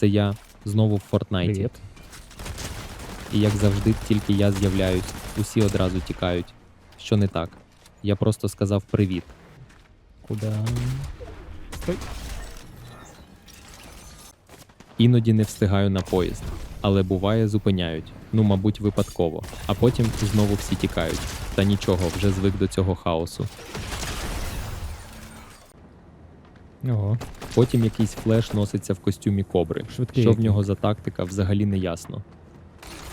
Це я знову в Фортнайті. І як завжди, тільки я з'являюсь, усі одразу тікають. Що не так? Я просто сказав привіт. Куда? Стой. Іноді не встигаю на поїзд, але буває зупиняють. Ну, мабуть, випадково. А потім знову всі тікають. Та нічого, вже звик до цього хаосу. Ого. Потім якийсь флеш носиться в костюмі кобри. Швидкий Що в який. нього за тактика, взагалі не ясно.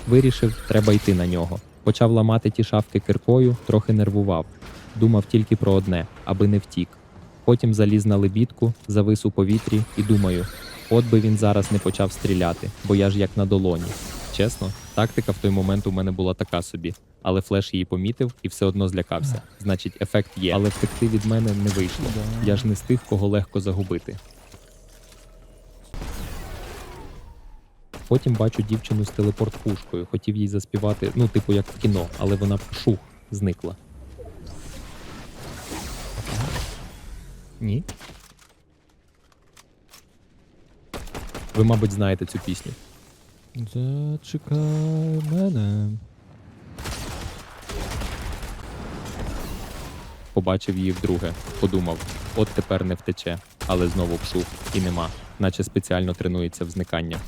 Вирішив, треба йти на нього. Почав ламати ті шафки киркою, трохи нервував. Думав тільки про одне, аби не втік. Потім заліз на лебідку, завис у повітрі і думаю, от би він зараз не почав стріляти, бо я ж як на долоні. Чесно, тактика в той момент у мене була така собі, але флеш її помітив і все одно злякався. Значить, ефект є, але втекти від мене не вийшло. Я ж не з тих, кого легко загубити. Потім бачу дівчину з телепорт-пушкою. Хотів їй заспівати, ну, типу, як в кіно, але вона шух зникла. Ні. Ви, мабуть, знаєте цю пісню. Зачекай мене. Побачив її вдруге, подумав, от тепер не втече, але знову вшух і нема, наче спеціально тренується в зникання.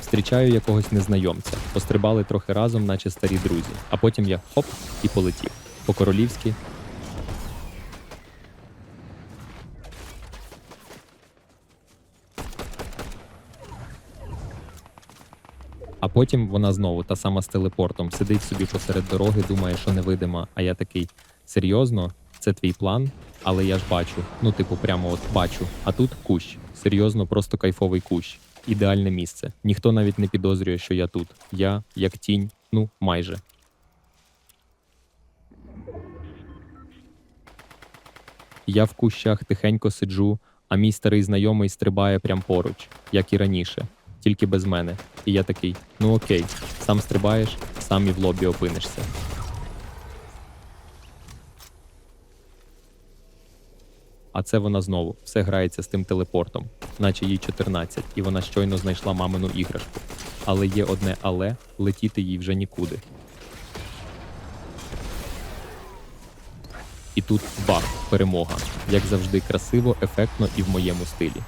Встрічаю якогось незнайомця, пострибали трохи разом, наче старі друзі, а потім я хоп і полетів. По-королівськи А потім вона знову, та сама з телепортом, сидить собі посеред дороги, думає, що невидима. А я такий: серйозно, це твій план? Але я ж бачу. Ну, типу, прямо от бачу. А тут кущ. Серйозно, просто кайфовий кущ. Ідеальне місце. Ніхто навіть не підозрює, що я тут. Я як тінь, ну майже. Я в кущах тихенько сиджу, а мій старий знайомий стрибає прям поруч, як і раніше, тільки без мене. І я такий: ну окей, сам стрибаєш, сам і в лобі опинишся. А це вона знову все грається з тим телепортом, наче їй 14, і вона щойно знайшла мамину іграшку. Але є одне але летіти їй вже нікуди. І тут бах, перемога. Як завжди, красиво, ефектно і в моєму стилі.